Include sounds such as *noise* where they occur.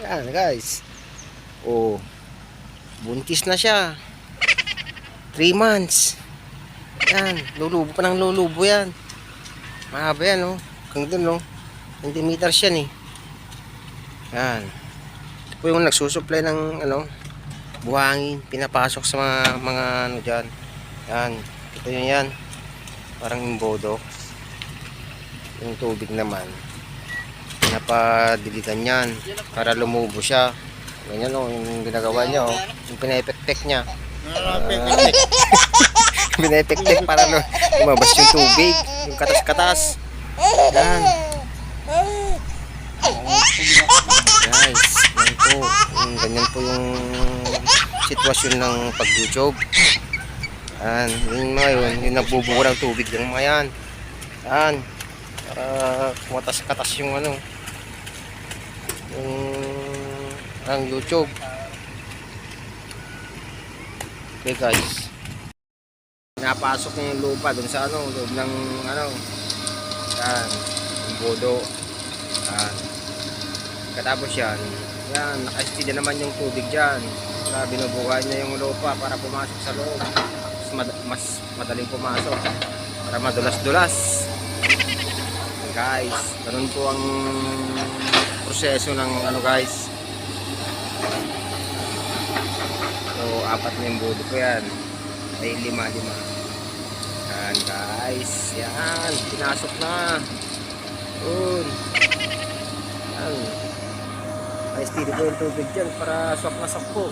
Yan guys. Oh. Buntis na siya. 3 months. Yan. Lulubo pa ng lulubo yan. Mahaba yan oh. Hanggang dun oh. Centimeters yan eh. Yan. Ito po yung nagsusupply ng ano, buhangin. Pinapasok sa mga, mga ano dyan. Yan. Ito yun yan. Parang imbodo. Yung tubig naman. Pinapadiligan yan. Para lumubo siya. Ganyan o, yung ginagawa niya o. Yung pinepektek niya. *laughs* pinepektek para lu- lumabas yung tubig. Yung katas-katas. Yan. Guys, yan po. Yung, ganyan po yung sitwasyon ng pag-YouTube. Yan. Yung mga yun, yung nagbubura ng tubig ng mga yan. Yan. Para kumatas-katas yung ano. Yung ang YouTube. Okay guys. Napasok yung lupa dun sa ano, loob ng ano. Yan. Bodo. Yan. Katapos yan. Yan. Naka-steady naman yung tubig dyan. Kaya binubukahan niya yung lupa para pumasok sa loob. Mas, mad- mas madaling pumasok. Para madulas-dulas. Guys. Ganun po ang proseso ng ano guys. So, apat na yung budo ko yan. Ay, lima, lima. Yan, guys. Yan. Pinasok na. Yun. Yan. Ay, steady po yung tubig dyan para sok na sok po.